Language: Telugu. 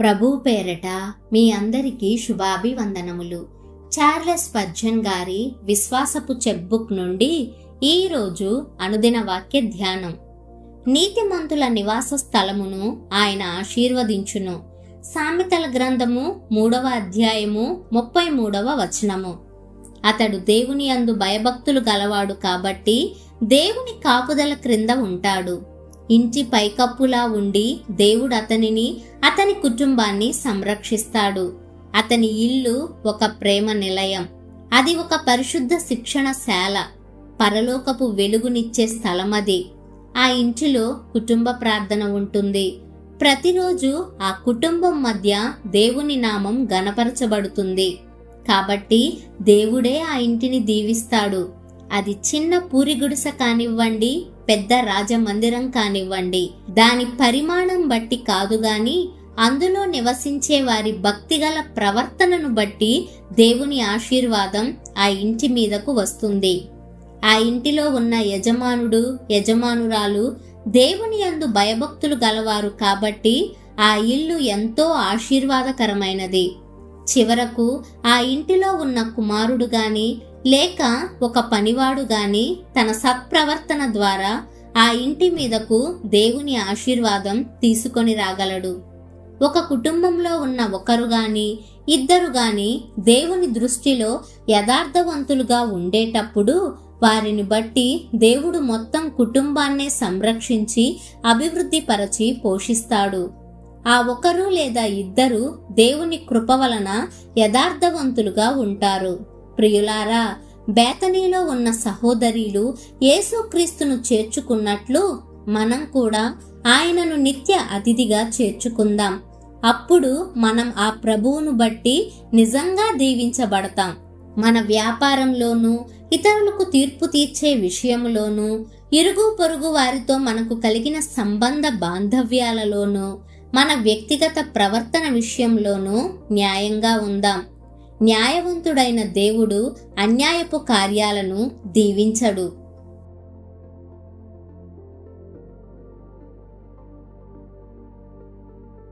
ప్రభు పేరట మీ అందరికీ శుభాభివందనములు. చార్లెస్ పర్జన్ గారి విశ్వాసపు చెక్బుక్ నుండి ఈ రోజు అనుదిన వాక్య ధ్యానం. నీతిమంతుల నివాస స్థలమును ఆయన ఆశీర్వదించును. సామెతల గ్రంథము మూడవ అధ్యాయము ముప్పై మూడవ వచనము. అతడు దేవుని అందు భయభక్తులు గలవాడు కాబట్టి దేవుని కాపుదల క్రింద ఉంటాడు. ఇంటి పైకప్పులా ఉండి దేవుడు అతనిని అతని కుటుంబాన్ని సంరక్షిస్తాడు. అతని ఇల్లు ఒక ప్రేమ నిలయం. అది ఒక పరిశుద్ధ శిక్షణశాల. పరలోకపు వెలుగునిచ్చే స్థలం అది ఆ ఇంటిలో కుటుంబ ప్రార్థన ఉంటుంది. ప్రతిరోజు ఆ కుటుంబం మధ్య దేవుని నామం గనపరచబడుతుంది కాబట్టి దేవుడే ఆ ఇంటిని దీవిస్తాడు. అది చిన్న పూరి గుడిసె కానివ్వండి పెద్ద రాజమందిరం కానివ్వండి. దాని పరిమాణం బట్టి కాదు గాని అందులో నివసించే వారి భక్తిగల ప్రవర్తనను బట్టి దేవుని ఆశీర్వాదం ఆ ఇంటి మీదకు వస్తుంది. ఆ ఇంటిలో ఉన్న యజమానుడు యజమానురాలు దేవుని యందు భయభక్తులు గలవారు కాబట్టి ఆ ఇల్లు ఎంతో ఆశీర్వాదకరమైనది. చివరకు ఆ ఇంటిలో ఉన్న కుమారుడు గాని లేక ఒక పనివాడు గాని తన సత్ప్రవర్తన ద్వారా ఆ ఇంటి మీదకు దేవుని ఆశీర్వాదం తీసుకొని రాగలడు. ఒక కుటుంబంలో ఉన్న ఒకరు గాని ఇద్దరు గాని దేవుని దృష్టిలో యథార్థవంతులుగా ఉండేటప్పుడు వారిని బట్టి దేవుడు మొత్తం కుటుంబాన్నే సంరక్షించి అభివృద్ధిపరచి పోషిస్తాడు. ఆ ఒకరు లేదా ఇద్దరు దేవుని కృప వలన యథార్థవంతులుగా ఉంటారు. ప్రియులారా బేతనీలో ఉన్న సహోదరీలు యేసుక్రీస్తును చేర్చుకున్నట్లు మనం కూడా ఆయనను నిత్య అతిథిగా చేర్చుకుందాం. అప్పుడు మనం ఆ ప్రభువును బట్టి నిజంగా దీవించబడతాం. మన వ్యాపారంలోనూ ఇతరులకు తీర్పు తీర్చే విషయంలోనూ ఇరుగు పొరుగు వారితో మనకు కలిగిన సంబంధ బాంధవ్యాలలోనూ మన వ్యక్తిగత ప్రవర్తన విషయంలోనూ న్యాయంగా ఉందాం. న్యాయవంతుడైన దేవుడు అన్యాయపు కార్యాలను దీవించడు.